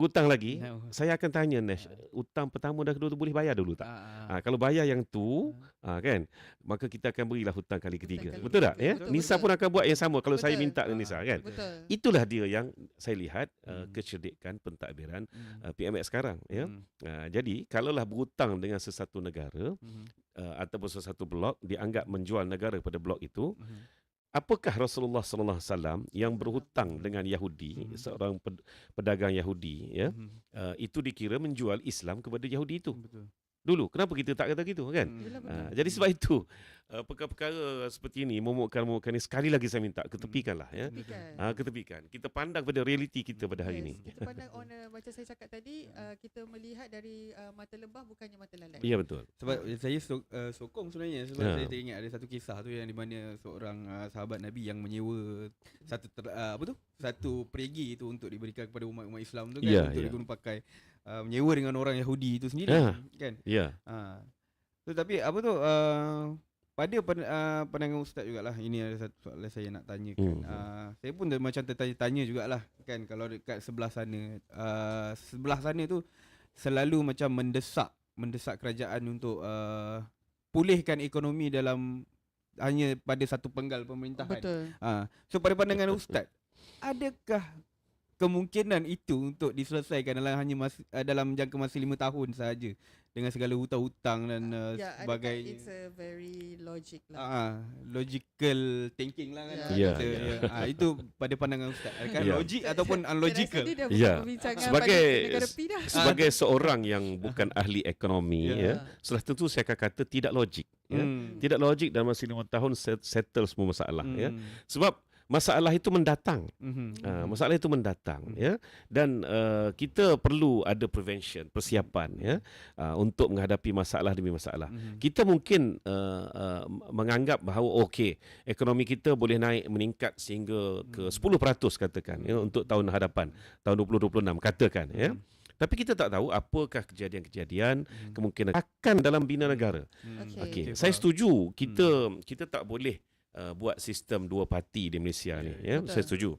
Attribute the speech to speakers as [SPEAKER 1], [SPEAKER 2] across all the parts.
[SPEAKER 1] hutang lagi,
[SPEAKER 2] Ya.
[SPEAKER 1] saya akan tanya Nash, hutang pertama dan kedua tu boleh bayar dulu tak?
[SPEAKER 2] Ah,
[SPEAKER 1] Ha, kalau bayar yang tu, ha, kan, maka kita akan berilah hutang kali ketiga.
[SPEAKER 3] kali
[SPEAKER 1] betul tak?
[SPEAKER 3] ketiga.
[SPEAKER 1] Ya?
[SPEAKER 3] Betul,
[SPEAKER 1] Nisa
[SPEAKER 3] betul.
[SPEAKER 1] pun akan buat yang sama kalau saya
[SPEAKER 3] Betul.
[SPEAKER 1] minta dengan
[SPEAKER 2] Ah.
[SPEAKER 1] Nisa kan.
[SPEAKER 3] Betul.
[SPEAKER 1] Itulah dia yang saya lihat uh, kecerdikan pentadbiran
[SPEAKER 2] Hmm.
[SPEAKER 1] uh, PMX sekarang ya.
[SPEAKER 2] Hmm.
[SPEAKER 1] Uh, jadi kalaulah berhutang dengan sesuatu negara
[SPEAKER 2] Hmm.
[SPEAKER 1] uh, ataupun sesuatu blok dianggap menjual negara pada blok itu,
[SPEAKER 2] Hmm.
[SPEAKER 1] Apakah Rasulullah sallallahu alaihi wasallam yang berhutang dengan Yahudi,
[SPEAKER 2] Hmm.
[SPEAKER 1] seorang ped- pedagang Yahudi ya,
[SPEAKER 2] Hmm.
[SPEAKER 1] uh, itu dikira menjual Islam kepada Yahudi itu.
[SPEAKER 2] Betul.
[SPEAKER 1] Dulu kenapa kita tak kata gitu kan?
[SPEAKER 2] Hmm.
[SPEAKER 1] Uh, jadi sebab itu uh, perkara-perkara seperti ini momok-momokkan ini sekali lagi saya minta ketepikanlah ya.
[SPEAKER 3] Tepikan.
[SPEAKER 1] Ah ketepikan. Kita pandang pada realiti kita pada hari ini.
[SPEAKER 3] Yes, Kita pandang on a, macam saya cakap tadi, uh, kita melihat dari uh, mata lebah bukannya mata lalat.
[SPEAKER 1] Ya betul.
[SPEAKER 2] Sebab saya so, uh, sokong sebenarnya sebab
[SPEAKER 1] Ha.
[SPEAKER 2] saya teringat ada satu kisah tu yang di mana seorang uh, sahabat Nabi yang menyewa satu ter, uh, apa tu? Satu perigi tu untuk diberikan kepada umat-umat Islam tu kan
[SPEAKER 1] Ya,
[SPEAKER 2] untuk
[SPEAKER 1] ya.
[SPEAKER 2] diguna pakai uh, menyewa dengan orang Yahudi itu sendiri
[SPEAKER 1] Ha.
[SPEAKER 2] kan.
[SPEAKER 1] Ya.
[SPEAKER 2] Ha. So, tapi apa tu uh, pada pen, uh, pandangan ustaz jugalah ini ada satu soalan saya nak tanyakan.
[SPEAKER 1] Hmm.
[SPEAKER 2] Uh, saya pun dah macam tertanya-tanya jugalah kan kalau dekat sebelah sana uh, sebelah sana tu selalu macam mendesak mendesak kerajaan untuk uh, pulihkan ekonomi dalam hanya pada satu penggal pemerintahan.
[SPEAKER 3] Betul.
[SPEAKER 2] Ha. So pada pandangan ustaz, adakah kemungkinan itu untuk diselesaikan dalam hanya mas, uh, dalam jangka masa lima tahun sahaja dengan segala hutang-hutang dan uh,
[SPEAKER 3] Ya, adakah
[SPEAKER 2] sebagainya.
[SPEAKER 3] it's a very logic lah.
[SPEAKER 2] Ah, logical thinking lah kan.
[SPEAKER 3] Ya.
[SPEAKER 1] Ya,
[SPEAKER 2] kata.
[SPEAKER 1] ya.
[SPEAKER 2] Ah, itu pada pandangan ustaz. Adakah
[SPEAKER 1] Ya.
[SPEAKER 2] logik ataupun unlogical?
[SPEAKER 1] Ya.
[SPEAKER 3] perbincangan
[SPEAKER 1] Sebagai-. Sebagai seorang yang bukan ahli ekonomi
[SPEAKER 2] Ya.
[SPEAKER 1] ya, sudah tentu saya akan kata tidak logik ya.
[SPEAKER 2] Hmm.
[SPEAKER 1] Tidak logik dalam masa lima tahun set- settle semua masalah ya.
[SPEAKER 2] Hmm.
[SPEAKER 1] Sebab masalah itu mendatang.
[SPEAKER 2] Mhm.
[SPEAKER 1] Uh, masalah itu mendatang
[SPEAKER 2] Hmm.
[SPEAKER 1] ya dan uh, kita perlu ada prevention persiapan ya uh, untuk menghadapi masalah demi masalah
[SPEAKER 2] Mhm.
[SPEAKER 1] kita mungkin uh, uh, menganggap bahawa okey ekonomi kita boleh naik meningkat sehingga ke
[SPEAKER 2] Hmm.
[SPEAKER 1] 10% katakan ya untuk tahun hadapan tahun 2026 katakan ya
[SPEAKER 2] Mhm.
[SPEAKER 1] tapi kita tak tahu apakah kejadian-kejadian
[SPEAKER 2] Mhm.
[SPEAKER 1] kemungkinan akan dalam bina negara
[SPEAKER 2] Hmm.
[SPEAKER 3] Okey.
[SPEAKER 1] okey
[SPEAKER 2] Okey,
[SPEAKER 1] saya setuju kita kita tak boleh uh, buat sistem dua parti di Malaysia ni ya
[SPEAKER 3] Betul.
[SPEAKER 1] saya setuju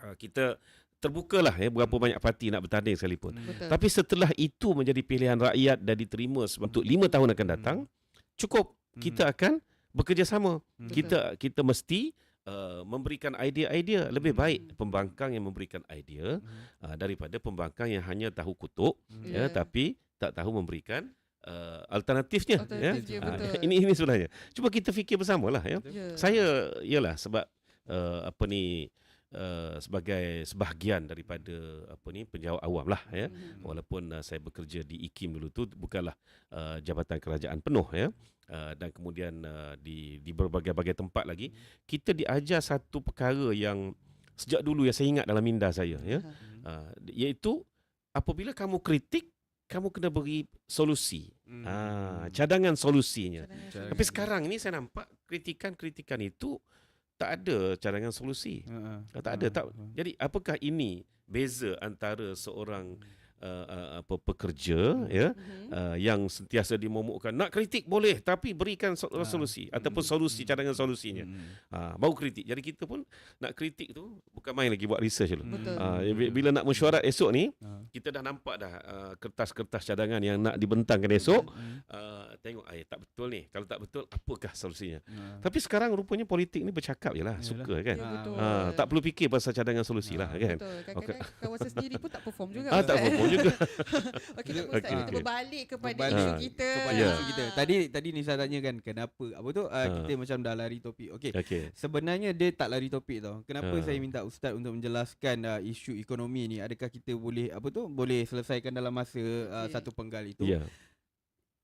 [SPEAKER 1] uh, kita terbukalah ya berapa
[SPEAKER 2] Hmm.
[SPEAKER 1] banyak parti nak bertanding sekalipun
[SPEAKER 2] Hmm.
[SPEAKER 3] Betul.
[SPEAKER 1] tapi setelah itu menjadi pilihan rakyat dan diterima sebab untuk lima tahun akan
[SPEAKER 2] Hmm.
[SPEAKER 1] datang cukup
[SPEAKER 2] Hmm.
[SPEAKER 1] kita akan bekerjasama
[SPEAKER 2] Hmm.
[SPEAKER 1] kita kita mesti uh, memberikan idea-idea lebih
[SPEAKER 2] Hmm.
[SPEAKER 1] baik pembangkang yang memberikan idea
[SPEAKER 2] Hmm.
[SPEAKER 1] uh, daripada pembangkang yang hanya tahu kutuk
[SPEAKER 2] Hmm.
[SPEAKER 1] ya
[SPEAKER 3] Ya.
[SPEAKER 1] tapi tak tahu memberikan uh, alternatifnya ya
[SPEAKER 3] Alternatif dia,
[SPEAKER 1] Ah,
[SPEAKER 3] betul.
[SPEAKER 1] ini ini sebenarnya cuba kita fikir bersamalah ya
[SPEAKER 3] Ya.
[SPEAKER 1] saya ialah sebab uh, apa ni uh, sebagai sebahagian daripada apa ni penjawat awam lah ya
[SPEAKER 3] Mhm.
[SPEAKER 1] walaupun uh, saya bekerja di IKIM dulu tu bukanlah uh, jabatan kerajaan penuh ya uh, dan kemudian uh, di di berbagai-bagai tempat lagi kita diajar satu perkara yang sejak dulu yang saya ingat dalam minda saya ya
[SPEAKER 3] Ha.
[SPEAKER 1] uh, iaitu apabila kamu kritik kamu kena beri solusi
[SPEAKER 2] Hmm.
[SPEAKER 1] ah cadangan solusinya
[SPEAKER 3] Cadangan
[SPEAKER 2] Cara-
[SPEAKER 1] tapi sekarang ni saya nampak kritikan-kritikan itu tak ada cadangan solusi
[SPEAKER 2] Ha, ha.
[SPEAKER 1] Ah, tak ada,
[SPEAKER 2] Ha,
[SPEAKER 1] tak-
[SPEAKER 2] ha.
[SPEAKER 1] jadi apakah ini beza antara seorang uh, uh, apa pekerja
[SPEAKER 2] Hmm.
[SPEAKER 1] ya
[SPEAKER 3] Mhm.
[SPEAKER 1] uh, yang sentiasa dimomokkan nak kritik boleh tapi berikan so-
[SPEAKER 2] Ah.
[SPEAKER 1] solusi ataupun
[SPEAKER 2] Hmm.
[SPEAKER 1] solusi
[SPEAKER 2] Hmm.
[SPEAKER 1] cadangan solusinya
[SPEAKER 2] Hmm.
[SPEAKER 1] uh, baru kritik jadi kita pun nak kritik tu bukan main lagi buat research dulu
[SPEAKER 3] Betul.
[SPEAKER 1] uh, bila nak mesyuarat esok ni
[SPEAKER 2] Ha.
[SPEAKER 1] kita dah nampak dah uh, kertas-kertas cadangan yang nak dibentangkan esok
[SPEAKER 2] Hmm.
[SPEAKER 1] uh, tengok ay tak betul ni kalau tak betul apakah solusinya
[SPEAKER 2] Ha.
[SPEAKER 1] tapi sekarang rupanya politik ni bercakap je lah
[SPEAKER 2] Yalah.
[SPEAKER 1] suka kan
[SPEAKER 3] Ya, betul.
[SPEAKER 1] Ha, tak perlu fikir pasal cadangan solusi lah
[SPEAKER 2] Ah,
[SPEAKER 1] kan.
[SPEAKER 3] Betul. Kadang-kadang kawan saya sendiri pun tak perform juga.
[SPEAKER 1] Ah tak
[SPEAKER 3] Ustaz.
[SPEAKER 1] Juga.
[SPEAKER 3] Okey, tak
[SPEAKER 1] Okey,
[SPEAKER 3] Ustaz. Kita berbalik kepada
[SPEAKER 2] Berbalik
[SPEAKER 3] isu
[SPEAKER 1] Ah,
[SPEAKER 3] kita.
[SPEAKER 2] kepada
[SPEAKER 1] Ya.
[SPEAKER 2] isu kita. Tadi tadi Nisa tanya kan kenapa apa tu uh,
[SPEAKER 1] Ha.
[SPEAKER 2] kita macam dah lari topik. Okey.
[SPEAKER 1] Okey.
[SPEAKER 2] Sebenarnya dia tak lari topik tau. Kenapa
[SPEAKER 1] Ha.
[SPEAKER 2] saya minta ustaz untuk menjelaskan uh, isu ekonomi ni? Adakah kita boleh apa tu boleh selesaikan dalam masa uh,
[SPEAKER 3] Okey.
[SPEAKER 2] satu penggal itu?
[SPEAKER 1] Ya.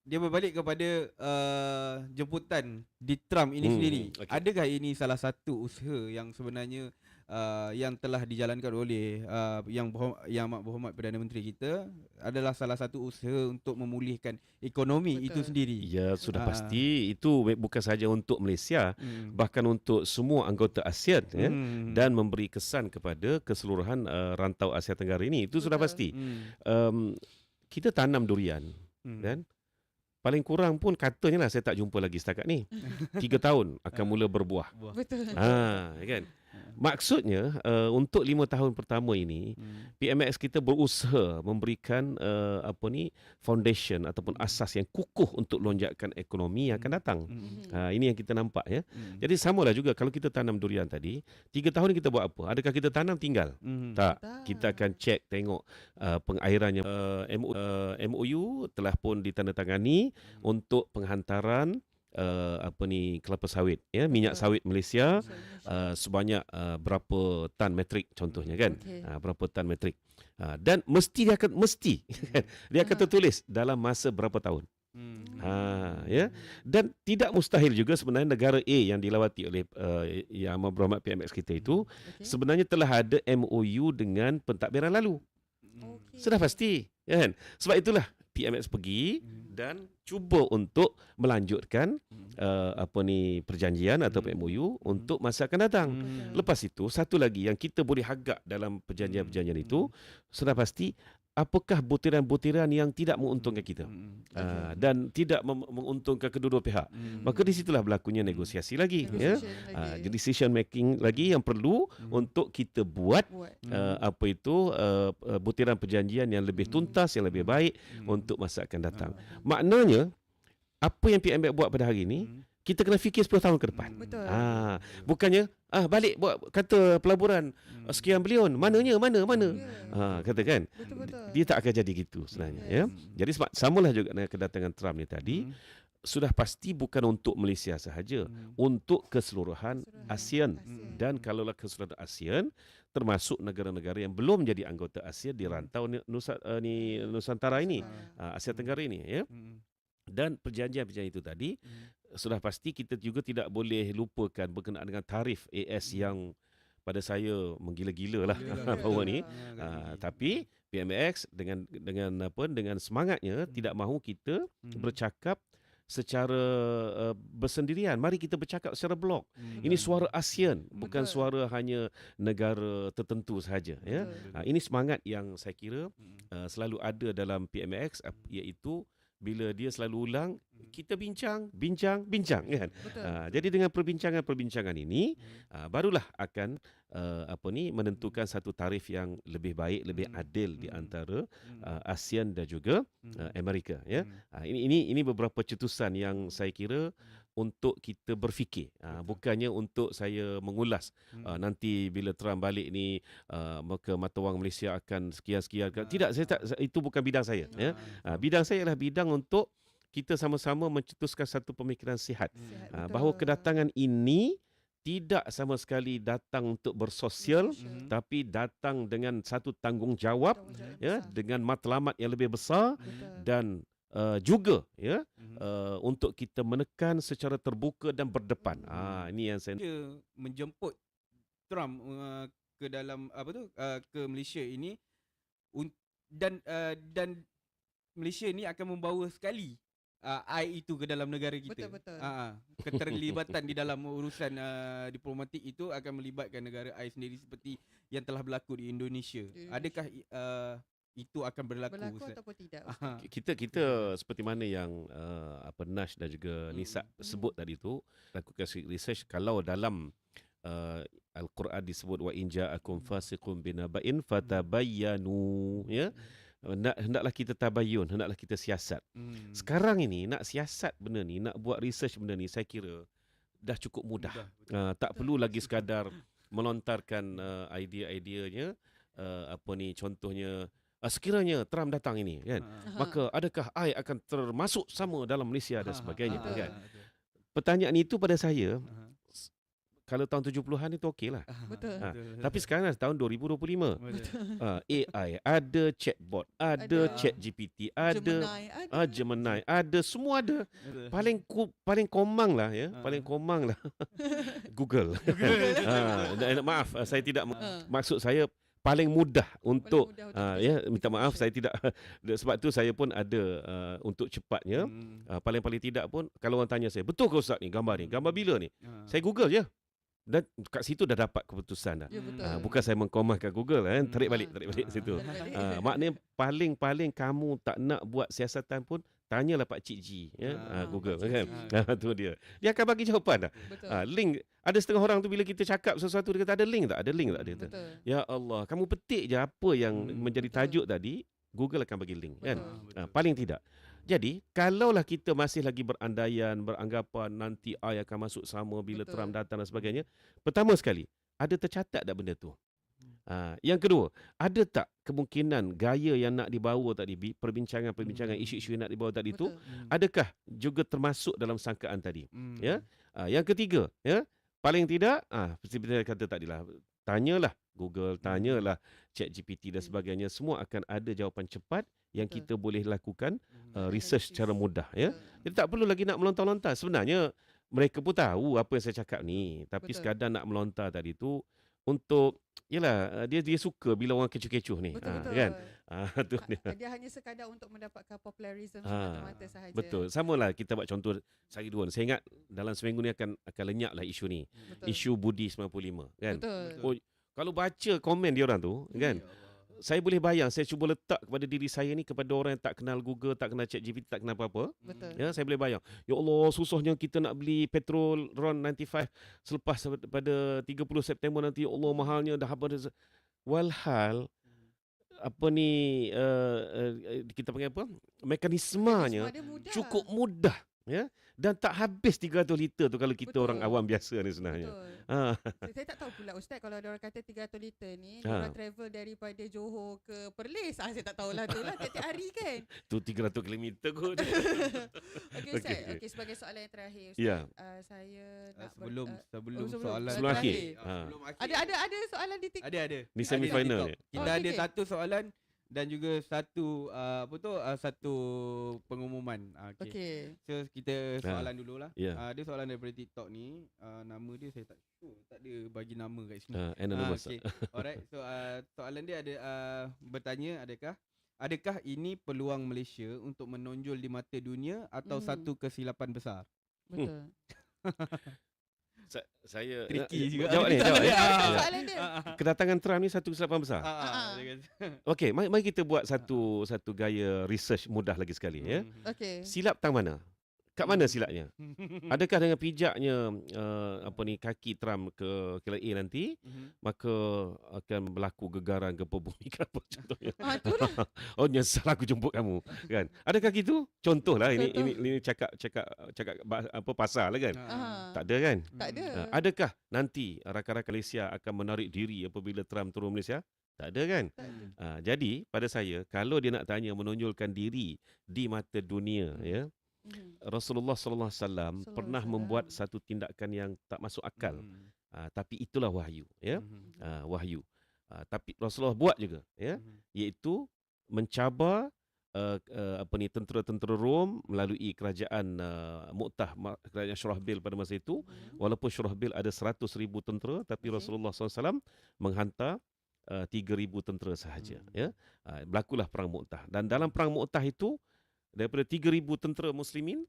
[SPEAKER 2] Dia berbalik kepada uh, jemputan di Trump ini
[SPEAKER 1] Hmm,
[SPEAKER 2] sendiri.
[SPEAKER 1] okey.
[SPEAKER 2] Adakah ini salah satu usaha yang sebenarnya uh, yang telah dijalankan oleh uh, yang berhormat, yang amat berhormat Perdana Menteri kita adalah salah satu usaha untuk memulihkan ekonomi
[SPEAKER 3] Betul.
[SPEAKER 2] itu sendiri?
[SPEAKER 1] Ya sudah
[SPEAKER 2] Ah.
[SPEAKER 1] pasti itu bukan saja untuk Malaysia
[SPEAKER 2] Hmm.
[SPEAKER 1] bahkan untuk semua anggota ASEAN ya
[SPEAKER 2] Hmm.
[SPEAKER 1] dan memberi kesan kepada keseluruhan uh, rantau Asia Tenggara ini itu sudah
[SPEAKER 3] Betul.
[SPEAKER 1] pasti.
[SPEAKER 2] Hmm.
[SPEAKER 1] Um, kita tanam durian
[SPEAKER 2] Hmm.
[SPEAKER 1] kan paling kurang pun katanya lah saya tak jumpa lagi setakat ni. Tiga tahun akan mula berbuah.
[SPEAKER 2] Buah.
[SPEAKER 3] Betul.
[SPEAKER 1] Ha kan. Maksudnya uh, untuk lima tahun pertama ini
[SPEAKER 2] Hmm.
[SPEAKER 1] PMX kita berusaha memberikan uh, apa ni foundation ataupun asas yang kukuh untuk lonjakan ekonomi yang akan datang.
[SPEAKER 2] Hmm.
[SPEAKER 1] Ha, ini yang kita nampak ya.
[SPEAKER 2] Hmm.
[SPEAKER 1] Jadi samalah juga kalau kita tanam durian tadi, tiga tahun ni kita buat apa? Adakah kita tanam tinggal?
[SPEAKER 2] Hmm.
[SPEAKER 1] Tak.
[SPEAKER 3] Tak.
[SPEAKER 1] Kita akan cek tengok uh, pengairannya. Uh, MO, uh, MOU telah pun ditandatangani untuk penghantaran uh, apa ni kelapa sawit ya, minyak
[SPEAKER 3] Betul.
[SPEAKER 1] sawit Malaysia uh, sebanyak uh, berapa tan metrik contohnya kan.
[SPEAKER 3] Okey.
[SPEAKER 1] Uh, berapa tan metrik. Uh, dan mesti dia akan mesti dia akan
[SPEAKER 3] Aha.
[SPEAKER 1] tertulis dalam masa berapa tahun.
[SPEAKER 2] Hmm.
[SPEAKER 1] Ha, ya. Dan tidak mustahil juga sebenarnya negara A yang dilawati oleh uh, Yang Amat Berhormat PMX kita itu
[SPEAKER 3] Okey.
[SPEAKER 1] sebenarnya telah ada MOU dengan pentadbiran lalu.
[SPEAKER 2] Hmm.
[SPEAKER 3] Okey.
[SPEAKER 1] Sudah pasti, kan? Sebab itulah PMX pergi
[SPEAKER 2] Hmm.
[SPEAKER 1] Dan cuba untuk melanjutkan
[SPEAKER 2] Hmm.
[SPEAKER 1] uh, apa ni perjanjian atau
[SPEAKER 2] Hmm.
[SPEAKER 1] MOU untuk masa akan datang.
[SPEAKER 2] Hmm.
[SPEAKER 1] Lepas itu satu lagi yang kita boleh hagak dalam perjanjian-perjanjian itu sudah pasti apakah butiran-butiran yang tidak menguntungkan kita.
[SPEAKER 2] Hmm.
[SPEAKER 1] Uh, dan tidak mem- menguntungkan kedua-dua pihak.
[SPEAKER 2] Hmm.
[SPEAKER 1] Maka di situlah berlakunya negosiasi lagi ya. Uh,
[SPEAKER 3] lagi.
[SPEAKER 1] jadi decision making lagi yang perlu
[SPEAKER 2] Hmm.
[SPEAKER 1] untuk kita buat
[SPEAKER 3] buat.
[SPEAKER 1] uh, apa itu uh, uh, butiran perjanjian yang lebih
[SPEAKER 2] Hmm.
[SPEAKER 1] tuntas yang lebih baik
[SPEAKER 2] Hmm.
[SPEAKER 1] untuk masa akan datang.
[SPEAKER 2] Ah.
[SPEAKER 1] Maknanya apa yang PMB buat pada hari ini
[SPEAKER 2] Hmm.
[SPEAKER 1] Kita kena fikir 10 tahun ke depan.
[SPEAKER 3] Betul.
[SPEAKER 1] Ah, bukannya ah balik buat kata pelaburan
[SPEAKER 2] Hmm.
[SPEAKER 1] sekian bilion. Mananya mana mana.
[SPEAKER 3] Ya.
[SPEAKER 1] Ah kata kan.
[SPEAKER 3] Betul-betul.
[SPEAKER 1] Dia tak akan jadi gitu sebenarnya ya.
[SPEAKER 3] Yes.
[SPEAKER 1] Jadi sebab samalah juga dengan kedatangan Trump ni tadi
[SPEAKER 2] Hmm.
[SPEAKER 1] sudah pasti bukan untuk Malaysia sahaja,
[SPEAKER 2] Hmm.
[SPEAKER 1] untuk keseluruhan
[SPEAKER 3] Keseluruhan
[SPEAKER 1] ASEAN.
[SPEAKER 2] Hmm.
[SPEAKER 1] Dan kalaulah keseluruhan ASEAN termasuk negara-negara yang belum jadi anggota ASEAN di rantau ni, Nusa, uh, ni Nusantara ini, uh, Asia Tenggara ini ya.
[SPEAKER 2] Hmm.
[SPEAKER 1] Dan perjanjian-perjanjian itu tadi
[SPEAKER 2] Hmm.
[SPEAKER 1] Sudah pasti kita juga tidak boleh lupakan berkenaan dengan tarif AS
[SPEAKER 2] Hmm.
[SPEAKER 1] yang pada saya menggila-gila lah bahawa ni.
[SPEAKER 2] Ah,
[SPEAKER 1] Uh, tapi PMX dengan dengan apa dengan semangatnya
[SPEAKER 2] Hmm.
[SPEAKER 1] tidak mahu kita
[SPEAKER 2] Hmm.
[SPEAKER 1] bercakap secara uh, bersendirian. Mari kita bercakap secara blok.
[SPEAKER 2] Hmm.
[SPEAKER 1] Ini suara ASEAN, bukan
[SPEAKER 3] Betul.
[SPEAKER 1] suara hanya negara tertentu sahaja. Ya. Uh, ini semangat yang saya kira
[SPEAKER 2] Hmm.
[SPEAKER 1] uh, selalu ada dalam PMX ap- iaitu bila dia selalu ulang kita bincang, bincang, bincang kan.
[SPEAKER 3] Betul.
[SPEAKER 1] Uh, jadi dengan perbincangan-perbincangan ini
[SPEAKER 2] Hmm.
[SPEAKER 1] uh, barulah akan uh, apa ni menentukan satu tarif yang lebih baik, lebih
[SPEAKER 2] Hmm.
[SPEAKER 1] adil di
[SPEAKER 2] Hmm.
[SPEAKER 1] antara
[SPEAKER 2] Hmm.
[SPEAKER 1] uh, ASEAN dan juga
[SPEAKER 2] Hmm.
[SPEAKER 1] uh, Amerika ya.
[SPEAKER 2] Hmm.
[SPEAKER 1] Uh, ini ini ini beberapa cetusan yang saya kira untuk kita berfikir uh,
[SPEAKER 2] Betul.
[SPEAKER 1] bukannya untuk saya mengulas
[SPEAKER 2] Hmm.
[SPEAKER 1] uh, nanti bila Trump balik ni uh, maka mata wang Malaysia akan sekian-sekian
[SPEAKER 2] Ah,
[SPEAKER 1] tidak saya tak
[SPEAKER 2] ah.
[SPEAKER 1] itu bukan bidang saya ya.
[SPEAKER 2] Ah,
[SPEAKER 1] Uh, bidang saya adalah bidang untuk kita sama-sama mencetuskan satu pemikiran sihat
[SPEAKER 2] Hmm.
[SPEAKER 3] Sihat.
[SPEAKER 1] uh, bahawa kedatangan ini tidak sama sekali datang untuk bersosial
[SPEAKER 2] Mhm.
[SPEAKER 1] tapi datang dengan satu tanggungjawab
[SPEAKER 3] Tanggungjawab
[SPEAKER 1] ya
[SPEAKER 3] besar.
[SPEAKER 1] dengan matlamat yang lebih besar
[SPEAKER 3] Betul.
[SPEAKER 1] dan uh, juga ya
[SPEAKER 2] Mhm.
[SPEAKER 1] uh, untuk kita menekan secara terbuka dan berdepan.
[SPEAKER 3] Hmm.
[SPEAKER 1] Ah ini yang saya
[SPEAKER 2] Dia menjemput Trump uh, ke dalam apa tu uh, ke Malaysia ini un- dan uh, dan Malaysia ni akan membawa sekali uh, ai itu ke dalam negara kita.
[SPEAKER 3] Betul, betul.
[SPEAKER 2] Ah, ah. keterlibatan di dalam urusan uh, diplomatik itu akan melibatkan negara ai sendiri seperti yang telah berlaku di Indonesia.
[SPEAKER 3] Di Indonesia.
[SPEAKER 2] Adakah uh, itu akan berlaku?
[SPEAKER 3] Berlaku ataupun tidak.
[SPEAKER 2] Ah,
[SPEAKER 1] kita kita seperti mana yang uh, apa Nash dan juga
[SPEAKER 2] Hmm.
[SPEAKER 1] Nisa
[SPEAKER 3] Hmm.
[SPEAKER 1] sebut tadi tu lakukan research kalau dalam uh, Al-Quran disebut wa in ja'akum fasiqun binaba'in fatabayyanu ya Hendak, hendaklah kita tabayun hendaklah kita siasat
[SPEAKER 2] Hmm.
[SPEAKER 1] sekarang ini nak siasat benda ni nak buat research benda ni saya kira dah cukup mudah,
[SPEAKER 2] betul.
[SPEAKER 1] Uh, tak perlu lagi sekadar melontarkan uh, idea-ideanya uh, apa ni contohnya uh, sekiranya Trump datang ini kan
[SPEAKER 2] Ah.
[SPEAKER 1] maka adakah I akan termasuk sama dalam Malaysia dan
[SPEAKER 2] Ah,
[SPEAKER 1] sebagainya
[SPEAKER 2] ah,
[SPEAKER 1] kan
[SPEAKER 2] ah, betul.
[SPEAKER 1] pertanyaan itu pada saya
[SPEAKER 2] Ah,
[SPEAKER 1] kalau tahun 70-an itu okey lah
[SPEAKER 2] ah,
[SPEAKER 3] Betul.
[SPEAKER 1] Ah,
[SPEAKER 2] betul.
[SPEAKER 1] tapi sekarang tahun 2025
[SPEAKER 2] Betul.
[SPEAKER 1] uh, AI ada chatbot ada,
[SPEAKER 3] Ada.
[SPEAKER 1] chat GPT ada
[SPEAKER 3] Gemini ada.
[SPEAKER 1] ah Gemini ada semua ada
[SPEAKER 2] Betul.
[SPEAKER 1] paling ku, paling komang lah ya
[SPEAKER 2] Ah.
[SPEAKER 1] paling komang lah Google ah, dan- maaf ah, saya tidak
[SPEAKER 3] Ah.
[SPEAKER 1] maksud saya paling mudah untuk
[SPEAKER 3] mudah untuk
[SPEAKER 1] ah,
[SPEAKER 3] kita
[SPEAKER 1] ya minta maaf saya tidak sebab tu saya pun ada uh, untuk cepatnya
[SPEAKER 2] Hmm.
[SPEAKER 1] uh, paling-paling tidak pun kalau orang tanya saya betul ke ustaz ni gambar ni gambar bila ni
[SPEAKER 2] Ah.
[SPEAKER 1] saya google je dan kat situ dah dapat keputusan dah
[SPEAKER 3] Ya betul.
[SPEAKER 1] Ah, bukan saya mengkomahkan Google kan
[SPEAKER 2] Hmm.
[SPEAKER 1] tarik balik tarik balik
[SPEAKER 2] Ah.
[SPEAKER 1] situ. Ah, maknanya paling-paling kamu tak nak buat siasatan pun tanyalah Pak Cik G ya
[SPEAKER 2] Ah,
[SPEAKER 1] ah, Google
[SPEAKER 3] Cik
[SPEAKER 1] kan. Ah, tu dia. Dia akan bagi jawapan dah.
[SPEAKER 3] Betul.
[SPEAKER 1] Ah, link ada setengah orang tu bila kita cakap sesuatu dia kata ada link tak? Ada link tak dia kata.
[SPEAKER 3] Betul.
[SPEAKER 1] Ya Allah, kamu petik je apa yang
[SPEAKER 2] Hmm,
[SPEAKER 1] menjadi
[SPEAKER 3] betul.
[SPEAKER 1] tajuk tadi, Google akan bagi link kan.
[SPEAKER 3] Betul.
[SPEAKER 1] Ah, paling tidak. Jadi, kalaulah kita masih lagi berandaian, beranggapan nanti I akan masuk sama bila
[SPEAKER 3] Betul.
[SPEAKER 1] Trump datang dan sebagainya, pertama sekali, ada tercatat tak benda tu? Ha, yang kedua, ada tak kemungkinan gaya yang nak dibawa tadi, bi- perbincangan-perbincangan,
[SPEAKER 2] Hmm.
[SPEAKER 1] isu-isu yang nak dibawa tadi tu,
[SPEAKER 3] Betul.
[SPEAKER 2] Hmm.
[SPEAKER 1] adakah juga termasuk dalam sangkaan tadi?
[SPEAKER 2] Hmm.
[SPEAKER 1] ya? Ha, yang ketiga, ya, paling tidak, ah, seperti saya kata tadi lah, tanyalah Google, tanyalah ChatGPT dan
[SPEAKER 3] Hmm.
[SPEAKER 1] sebagainya, semua akan ada jawapan cepat yang kita boleh lakukan
[SPEAKER 2] Hmm.
[SPEAKER 1] uh, research secara mudah ya. Jadi tak perlu lagi nak melontar-lontar. Sebenarnya mereka pun tahu apa yang saya cakap ni, tapi
[SPEAKER 3] Betul.
[SPEAKER 1] sekadar nak melontar tadi tu untuk yalah uh, dia dia suka bila orang kecoh-kecoh ni.
[SPEAKER 3] Betul,
[SPEAKER 1] Ah,
[SPEAKER 3] betul.
[SPEAKER 1] kan? Ah tu dia.
[SPEAKER 3] Ha- Dia hanya sekadar untuk mendapatkan popularism
[SPEAKER 1] Ah,
[SPEAKER 3] semata-mata sahaja.
[SPEAKER 1] Betul. Samalah kita buat contoh sehari dua. Saya ingat dalam seminggu ni akan akan lenyaplah isu ni.
[SPEAKER 3] Betul.
[SPEAKER 1] Isu Budi 95 kan.
[SPEAKER 3] Betul.
[SPEAKER 1] Oh, kalau baca komen dia orang tu kan. Saya boleh bayang saya cuba letak kepada diri saya ni kepada orang yang tak kenal Google, tak kenal ChatGPT, tak kenal apa-apa.
[SPEAKER 3] Betul.
[SPEAKER 1] Ya, saya boleh bayang. Ya Allah, susahnya kita nak beli petrol RON 95 selepas pada 30 September nanti. Ya Allah, mahalnya dah dah. Walhal apa ni uh, uh, kita panggil apa? Mekanismenya
[SPEAKER 3] Mekanisme mudah.
[SPEAKER 1] cukup mudah ya dan tak habis 300 liter tu kalau kita
[SPEAKER 3] Betul.
[SPEAKER 1] orang awam biasa ni sebenarnya.
[SPEAKER 3] Betul.
[SPEAKER 1] Ha,
[SPEAKER 3] Saya, saya tak tahu pula Ustaz kalau ada orang kata 300 liter ni
[SPEAKER 1] Ha.
[SPEAKER 3] orang travel daripada Johor ke Perlis. Ah saya tak tahulah tu lah tiap-tiap hari kan.
[SPEAKER 1] tu 300 km kot.
[SPEAKER 3] Okey Ustaz,
[SPEAKER 1] Okey.
[SPEAKER 3] okey sebagai soalan yang terakhir Ustaz.
[SPEAKER 1] Ya.
[SPEAKER 3] Uh, saya
[SPEAKER 2] Ah,
[SPEAKER 3] nak ber-
[SPEAKER 2] sebelum
[SPEAKER 3] uh,
[SPEAKER 2] sebelum
[SPEAKER 3] oh, sebelum.
[SPEAKER 2] soalan
[SPEAKER 1] Sebelum akhir.
[SPEAKER 2] Ah,
[SPEAKER 1] Ha.
[SPEAKER 2] sebelum akhir.
[SPEAKER 3] ada ada ada soalan di TikTok.
[SPEAKER 2] Ada ada.
[SPEAKER 1] Ni
[SPEAKER 2] TikTok.
[SPEAKER 1] ni.
[SPEAKER 2] Kita
[SPEAKER 3] Oh,
[SPEAKER 2] ada
[SPEAKER 3] okey.
[SPEAKER 2] satu soalan dan juga satu uh, apa tu uh, satu pengumuman. Ah, Okey.
[SPEAKER 3] Okey.
[SPEAKER 2] So kita soalan dululah.
[SPEAKER 1] Ya.
[SPEAKER 2] Ah, dia soalan daripada TikTok ni. Uh, nama dia saya tak sure, tak ada bagi nama kat sini.
[SPEAKER 1] Uh, anonymous.
[SPEAKER 2] Ah, okay. Alright. So uh, soalan dia ada uh, bertanya adakah adakah ini peluang Malaysia untuk menonjol di mata dunia atau
[SPEAKER 3] Mhm.
[SPEAKER 2] satu kesilapan besar?
[SPEAKER 3] Betul.
[SPEAKER 1] Sa- saya
[SPEAKER 2] Tricky
[SPEAKER 1] eh,
[SPEAKER 2] juga.
[SPEAKER 1] Jawab ni, jawab ni.
[SPEAKER 3] Dia
[SPEAKER 2] Ah.
[SPEAKER 3] soalan dia.
[SPEAKER 1] Kedatangan Trump ni satu kesalahan besar.
[SPEAKER 2] Ah, ah,
[SPEAKER 3] Ah.
[SPEAKER 1] Okey, mari, mari kita buat satu satu gaya research mudah lagi sekali ya.
[SPEAKER 2] Mhm.
[SPEAKER 3] Okey.
[SPEAKER 1] Silap tang mana? Kat mana silapnya? Adakah dengan pijaknya uh, apa ni kaki Trump ke KLA nanti
[SPEAKER 2] Mhm.
[SPEAKER 1] maka akan berlaku gegaran gempa bumi ke apa contohnya.
[SPEAKER 3] Ah
[SPEAKER 1] oh nyesal aku jemput kamu kan. Adakah gitu? Contohlah ini ini ini cakap cakap cakap apa pasal lah kan.
[SPEAKER 3] Ah.
[SPEAKER 1] Tak ada kan?
[SPEAKER 3] Tak ada.
[SPEAKER 1] Uh, adakah nanti rakan-rakan Malaysia akan menarik diri apabila Trump turun Malaysia? Tak ada kan?
[SPEAKER 3] Tak ada.
[SPEAKER 1] Uh, jadi pada saya kalau dia nak tanya menonjolkan diri di mata dunia
[SPEAKER 2] Hmm.
[SPEAKER 1] ya
[SPEAKER 3] Mhm.
[SPEAKER 1] Rasulullah sallallahu alaihi wasallam pernah membuat satu tindakan yang tak masuk akal.
[SPEAKER 2] Mhm.
[SPEAKER 1] Uh, tapi itulah wahyu ya.
[SPEAKER 2] Mhm.
[SPEAKER 1] Uh, wahyu. Uh, tapi Rasulullah buat juga ya
[SPEAKER 2] Mhm.
[SPEAKER 1] iaitu mencabar uh, uh, apa ni tentera-tentera Rom melalui kerajaan uh, Mu'tah kerajaan Syurahbil pada masa itu
[SPEAKER 3] Mhm.
[SPEAKER 1] walaupun Syurahbil ada 100 ribu tentera tapi
[SPEAKER 3] Okey.
[SPEAKER 1] Rasulullah SAW menghantar uh, 3,000 tentera sahaja
[SPEAKER 2] Hmm.
[SPEAKER 1] ya uh, berlakulah perang Mu'tah dan dalam perang Mu'tah itu daripada 3,000 tentera muslimin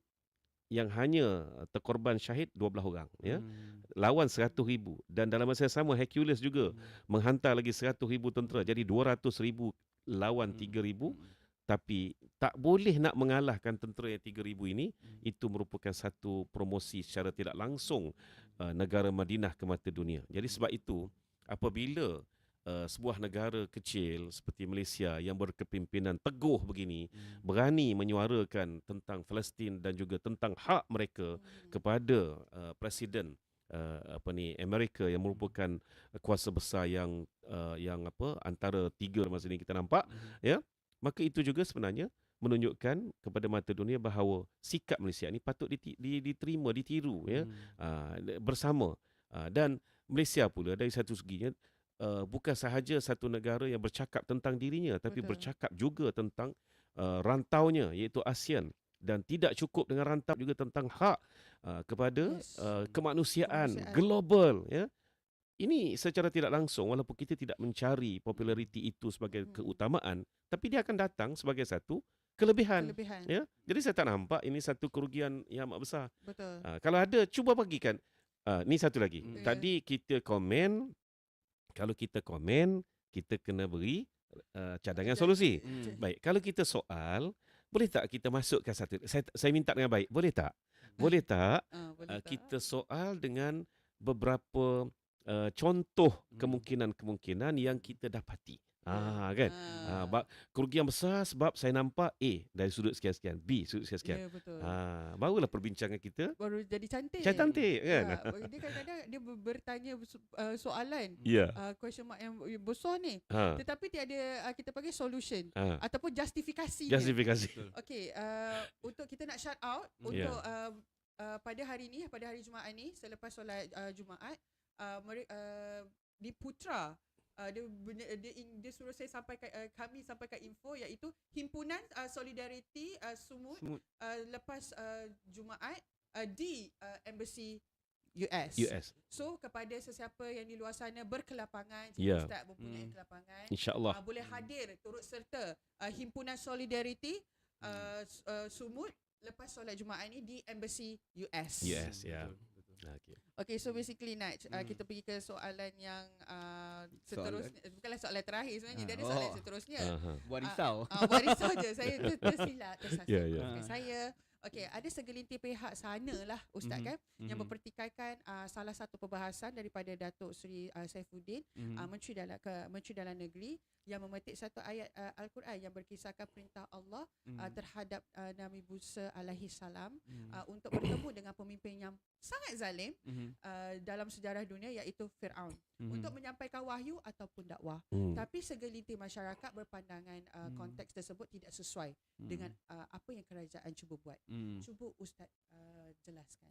[SPEAKER 1] yang hanya terkorban syahid 12 orang ya
[SPEAKER 2] Mhm.
[SPEAKER 1] lawan 100,000 dan dalam masa yang sama Hercules juga
[SPEAKER 2] Mhm.
[SPEAKER 1] menghantar lagi 100,000 tentera jadi 200,000 lawan
[SPEAKER 2] Mhm.
[SPEAKER 1] 3,000
[SPEAKER 2] Mhm.
[SPEAKER 1] tapi tak boleh nak mengalahkan tentera yang 3,000 ini
[SPEAKER 2] Mhm.
[SPEAKER 1] itu merupakan satu promosi secara tidak langsung uh, negara Madinah ke mata dunia. Jadi sebab itu apabila uh, sebuah negara kecil seperti Malaysia yang berkepimpinan teguh begini
[SPEAKER 2] Mhm.
[SPEAKER 1] berani menyuarakan tentang Palestin dan juga tentang hak mereka
[SPEAKER 3] Mhm.
[SPEAKER 1] kepada uh, presiden uh, apa ni Amerika yang merupakan kuasa besar yang uh, yang apa antara tiga masa ini kita nampak
[SPEAKER 2] Mhm.
[SPEAKER 1] maka itu juga sebenarnya menunjukkan kepada mata dunia bahawa sikap Malaysia ni patut diti, di, diterima ditiru ya
[SPEAKER 2] Mhm.
[SPEAKER 1] uh, bersama uh, dan Malaysia pula dari satu seginya uh, bukan sahaja satu negara yang bercakap tentang dirinya tapi
[SPEAKER 3] Betul.
[SPEAKER 1] bercakap juga tentang uh, rantaunya iaitu ASEAN dan tidak cukup dengan rantau juga tentang hak uh, kepada
[SPEAKER 3] Yes.
[SPEAKER 1] uh, kemanusiaan,
[SPEAKER 3] Kemanusiaan.
[SPEAKER 1] global ya ini secara tidak langsung walaupun kita tidak mencari populariti itu sebagai
[SPEAKER 3] Hmm.
[SPEAKER 1] keutamaan tapi dia akan datang sebagai satu kelebihan
[SPEAKER 3] Kelebihan.
[SPEAKER 1] ya jadi saya tak nampak ini satu kerugian yang amat besar
[SPEAKER 3] Betul.
[SPEAKER 1] uh, kalau ada cuba bagikan uh, ni satu lagi
[SPEAKER 2] Hmm.
[SPEAKER 1] tadi kita komen kalau kita komen kita kena beri uh, cadangan
[SPEAKER 3] Cadangan.
[SPEAKER 1] solusi
[SPEAKER 2] Mhm.
[SPEAKER 1] baik kalau kita soal boleh tak kita masukkan satu saya saya minta dengan baik boleh tak boleh tak
[SPEAKER 3] Ah, boleh
[SPEAKER 1] uh,
[SPEAKER 3] tak?
[SPEAKER 1] kita soal dengan beberapa uh, contoh
[SPEAKER 2] Hmm.
[SPEAKER 1] kemungkinan-kemungkinan yang kita dapati ah kan
[SPEAKER 3] Ah.
[SPEAKER 1] ah ba- kerugian besar sebab saya nampak A dari sudut sekian-sekian B sudut sekian-sekian
[SPEAKER 3] Ya betul.
[SPEAKER 1] ah barulah perbincangan kita
[SPEAKER 3] Baru jadi cantik.
[SPEAKER 1] Cantik kan
[SPEAKER 3] Ya, dia kadang-kadang dia ber- bertanya uh, soalan
[SPEAKER 1] ya
[SPEAKER 3] uh, question mark yang besar ni.
[SPEAKER 1] ha
[SPEAKER 3] Tetapi tiada uh, kita panggil solution
[SPEAKER 1] ha
[SPEAKER 3] ataupun justifikasi.
[SPEAKER 1] justifikasi.
[SPEAKER 3] Okey, uh, untuk kita nak shout out
[SPEAKER 2] Hmm.
[SPEAKER 1] Ya.
[SPEAKER 3] untuk uh, uh, pada hari ni, pada hari Jumaat ni selepas solat uh, Jumaat, uh, mere- uh, di Putra Uh, dia, benda- dia, in- dia suruh saya sampaikan uh, kami sampaikan info iaitu himpunan uh, solidariti uh, Sumut
[SPEAKER 2] Sumut.
[SPEAKER 3] uh, lepas uh, Jumaat uh, di uh, embassy US.
[SPEAKER 1] US
[SPEAKER 3] So kepada sesiapa yang di luar sana berkelapangan,
[SPEAKER 1] Ya.
[SPEAKER 3] jika ustaz mempunyai
[SPEAKER 2] Hmm.
[SPEAKER 3] kelapangan,
[SPEAKER 1] insyaallah
[SPEAKER 3] uh, boleh hadir turut serta uh, himpunan solidariti uh, s- uh, Sumut lepas solat Jumaat ni di embassy US.
[SPEAKER 1] Yes, ya.
[SPEAKER 2] Betul, betul.
[SPEAKER 1] okey
[SPEAKER 3] Okay, so basically Naj, uh,
[SPEAKER 2] Hmm.
[SPEAKER 3] kita pergi ke soalan yang uh,
[SPEAKER 2] Soalan.
[SPEAKER 3] seterusnya. Bukanlah soalan terakhir sebenarnya, dia ada
[SPEAKER 2] Ah,
[SPEAKER 3] soalan
[SPEAKER 2] oh.
[SPEAKER 3] seterusnya.
[SPEAKER 1] aha
[SPEAKER 2] Buat
[SPEAKER 3] Ah,
[SPEAKER 2] risau.
[SPEAKER 3] Ah, buat risau je. Saya ter- tersilap, tersasar.
[SPEAKER 1] Ya, ya.
[SPEAKER 3] Okay, saya Okay, ada segelintir pihak sana lah Ustaz
[SPEAKER 2] Mhm.
[SPEAKER 3] kan yang
[SPEAKER 2] Mhm.
[SPEAKER 3] mempertikaikan uh, salah satu perbahasan daripada Datuk Seri uh, Saifuddin
[SPEAKER 2] Mhm.
[SPEAKER 3] uh, Menteri dalam ke Menteri dalam negeri yang memetik satu ayat uh, al-Quran yang berkisahkan perintah Allah
[SPEAKER 2] Mhm.
[SPEAKER 3] uh, terhadap uh, Nabi Musa alaihi salam
[SPEAKER 2] Mhm.
[SPEAKER 3] uh, untuk bertemu dengan pemimpin yang sangat zalim
[SPEAKER 2] Mhm.
[SPEAKER 3] uh, dalam sejarah dunia iaitu Firaun
[SPEAKER 2] Mhm.
[SPEAKER 3] untuk menyampaikan wahyu ataupun dakwah.
[SPEAKER 1] hmm.
[SPEAKER 3] Tapi segelintir masyarakat berpandangan uh,
[SPEAKER 2] Hmm.
[SPEAKER 3] konteks tersebut tidak sesuai
[SPEAKER 2] Mhm.
[SPEAKER 3] dengan uh, apa yang kerajaan cuba buat.
[SPEAKER 2] Mhm.
[SPEAKER 3] Cuba Ustaz uh, jelaskan.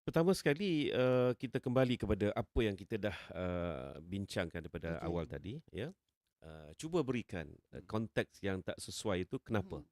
[SPEAKER 1] Pertama sekali uh, kita kembali kepada apa yang kita dah uh, bincangkan daripada
[SPEAKER 3] Okey.
[SPEAKER 1] awal tadi ya. Uh, cuba berikan uh, konteks yang tak sesuai itu kenapa?
[SPEAKER 3] Mhm.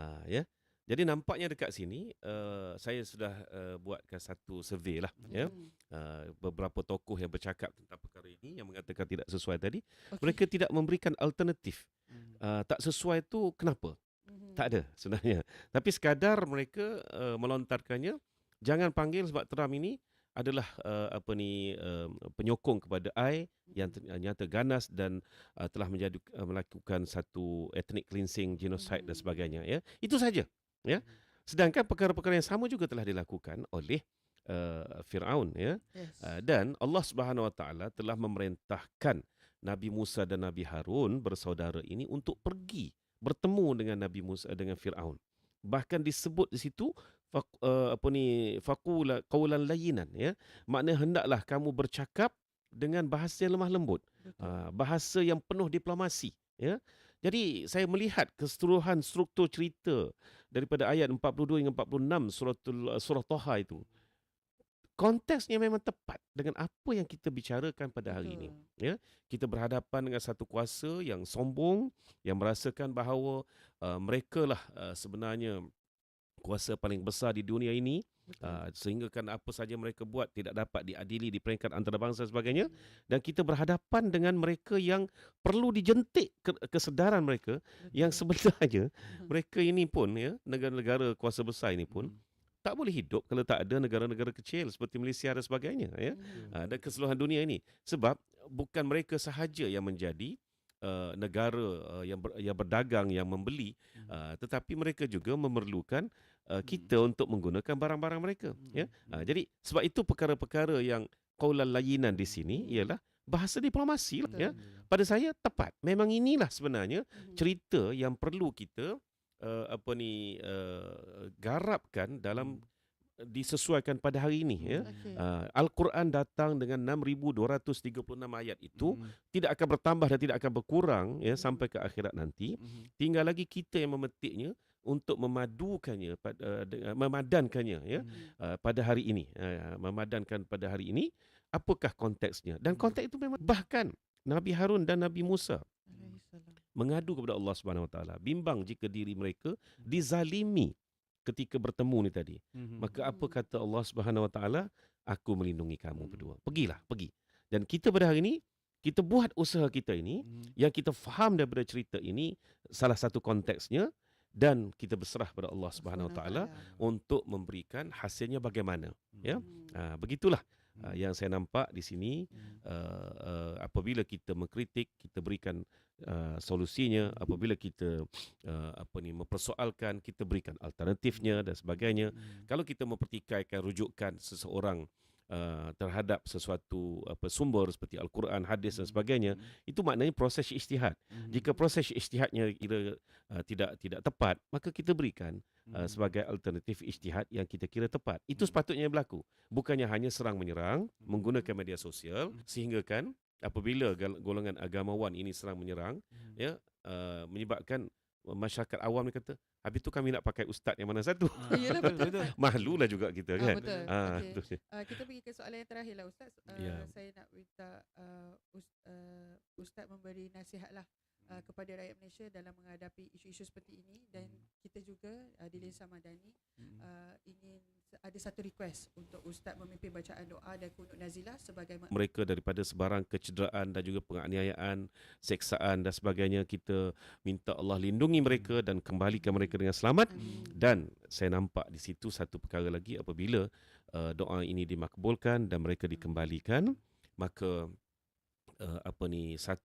[SPEAKER 1] Uh, ya. Jadi nampaknya dekat sini uh, saya sudah uh, buatkan satu survey lah ya.
[SPEAKER 3] Mhm.
[SPEAKER 1] Uh, beberapa tokoh yang bercakap tentang perkara ini yang mengatakan tidak sesuai tadi,
[SPEAKER 3] Okey.
[SPEAKER 1] mereka tidak memberikan alternatif.
[SPEAKER 2] Mhm.
[SPEAKER 1] Uh, tak sesuai tu kenapa?
[SPEAKER 3] Mhm.
[SPEAKER 1] Tak ada sebenarnya. Tapi sekadar mereka uh, melontarkannya jangan panggil sebab Trump ini adalah uh, apa ni uh, penyokong kepada I yang ter- nyata ganas dan uh, telah menjadi uh, melakukan satu ethnic cleansing, genocide dan
[SPEAKER 3] Hmm.
[SPEAKER 1] sebagainya ya. Itu saja ya. Sedangkan perkara-perkara yang sama juga telah dilakukan oleh uh, Firaun ya.
[SPEAKER 3] Yes.
[SPEAKER 1] Uh, dan Allah Subhanahu Wa Taala telah memerintahkan Nabi Musa dan Nabi Harun bersaudara ini untuk pergi bertemu dengan Nabi Musa dengan Firaun. Bahkan disebut di situ faq, uh, apa ni faqula qaulan layyinan ya. Makna hendaklah kamu bercakap dengan bahasa yang lemah lembut, uh, bahasa yang penuh diplomasi ya. Jadi saya melihat keseluruhan struktur cerita daripada ayat 42 hingga 46 suratul surah Taha itu konteksnya memang tepat dengan apa yang kita bicarakan pada hari ini.
[SPEAKER 3] Betul.
[SPEAKER 1] Kita berhadapan dengan satu kuasa yang sombong yang merasakan bahawa uh, mereka lah uh, sebenarnya kuasa paling besar di dunia ini
[SPEAKER 3] Betul.
[SPEAKER 1] uh, sehingga kan apa saja mereka buat tidak dapat diadili di peringkat antarabangsa dan sebagainya dan kita berhadapan dengan mereka yang perlu dijentik ke- kesedaran mereka yang
[SPEAKER 3] Betul.
[SPEAKER 1] sebenarnya mereka ini pun ya negara-negara kuasa besar ini pun
[SPEAKER 2] Mhm.
[SPEAKER 1] tak boleh hidup kalau tak ada negara-negara kecil seperti Malaysia dan sebagainya ya
[SPEAKER 3] Mhm.
[SPEAKER 1] uh, dan keseluruhan dunia ini sebab bukan mereka sahaja yang menjadi uh, negara uh, yang ber, yang berdagang yang membeli uh, tetapi mereka juga memerlukan uh, kita untuk menggunakan barang-barang mereka ya uh, jadi sebab itu perkara-perkara yang qaulal layinan di sini
[SPEAKER 3] Hmm.
[SPEAKER 1] ialah bahasa diplomasi lah, ya pada saya tepat memang inilah sebenarnya
[SPEAKER 3] Mhm.
[SPEAKER 1] cerita yang perlu kita uh, apa ni uh, garapkan dalam disesuaikan pada hari ini ya
[SPEAKER 3] Okey.
[SPEAKER 1] Uh, Al-Quran datang dengan 6236 ayat itu
[SPEAKER 2] Mhm.
[SPEAKER 1] tidak akan bertambah dan tidak akan berkurang ya sampai ke akhirat nanti.
[SPEAKER 2] Mhm.
[SPEAKER 1] Tinggal lagi kita yang memetiknya untuk memadukannya pada uh, dengan- memadankannya ya
[SPEAKER 2] Mhm.
[SPEAKER 1] uh, pada hari ini. Uh, memadankan pada hari ini apakah konteksnya? Dan
[SPEAKER 2] Hmm.
[SPEAKER 1] konteks itu memang bahkan Nabi Harun dan Nabi Musa mengadu kepada Allah Subhanahu Wa Taala bimbang jika diri mereka dizalimi ketika bertemu ni tadi.
[SPEAKER 2] Mhm.
[SPEAKER 1] Maka apa
[SPEAKER 3] Hmm.
[SPEAKER 1] kata Allah Subhanahu Wa Taala? Aku melindungi kamu
[SPEAKER 2] Hmm.
[SPEAKER 1] berdua. Pergilah, pergi. Dan kita pada hari ini kita buat usaha kita ini
[SPEAKER 2] Mhm.
[SPEAKER 1] yang kita faham daripada cerita ini salah satu konteksnya dan kita berserah pada Allah Subhanahu Wa Taala untuk memberikan hasilnya bagaimana. ya.
[SPEAKER 3] Hmm.
[SPEAKER 1] Ha, begitulah Uh, yang saya nampak di sini
[SPEAKER 2] Hmm.
[SPEAKER 1] uh, uh, apabila kita mengkritik kita berikan uh, solusinya apabila kita uh, apa ni mempersoalkan kita berikan alternatifnya dan sebagainya
[SPEAKER 2] Hmm.
[SPEAKER 1] kalau kita mempertikaikan rujukan seseorang uh, terhadap sesuatu apa sumber seperti al-Quran hadis dan sebagainya itu maknanya proses ijtihad
[SPEAKER 2] Hmm.
[SPEAKER 1] jika proses ijtihadnya kira uh, tidak tidak tepat maka kita berikan uh, sebagai alternatif ijtihad yang kita kira tepat. Itu
[SPEAKER 2] Hmm.
[SPEAKER 1] sepatutnya berlaku. Bukannya hanya serang menyerang
[SPEAKER 2] Hmm.
[SPEAKER 1] menggunakan media sosial
[SPEAKER 2] Hmm.
[SPEAKER 1] sehingga kan apabila golongan agamawan ini serang menyerang
[SPEAKER 2] Hmm.
[SPEAKER 1] ya uh, menyebabkan masyarakat awam ni kata habis tu kami nak pakai ustaz yang mana satu.
[SPEAKER 2] Ah,
[SPEAKER 3] Yelah,
[SPEAKER 2] betul
[SPEAKER 3] betul.
[SPEAKER 1] Malulah juga kita
[SPEAKER 3] Ah,
[SPEAKER 1] kan.
[SPEAKER 3] betul.
[SPEAKER 1] Ah, dia.
[SPEAKER 3] Uh, kita pergi ke soalan yang terakhir lah Ustaz. Uh,
[SPEAKER 1] Ya.
[SPEAKER 3] Saya nak minta uh, Ust, uh, Ustaz memberi nasihat lah uh, kepada rakyat Malaysia dalam menghadapi isu-isu seperti ini. Dan kita juga uh, di Desa Madani
[SPEAKER 2] Hmm.
[SPEAKER 3] uh, ingin ada satu request untuk Ustaz memimpin bacaan doa dan kunut nazilah sebagai ma-
[SPEAKER 1] mereka daripada sebarang kecederaan dan juga penganiayaan, seksaan dan sebagainya kita minta Allah lindungi mereka dan kembalikan mereka dengan selamat.
[SPEAKER 3] Amin.
[SPEAKER 1] dan saya nampak di situ satu perkara lagi apabila uh, doa ini dimakbulkan dan mereka dikembalikan maka uh, apa ni satu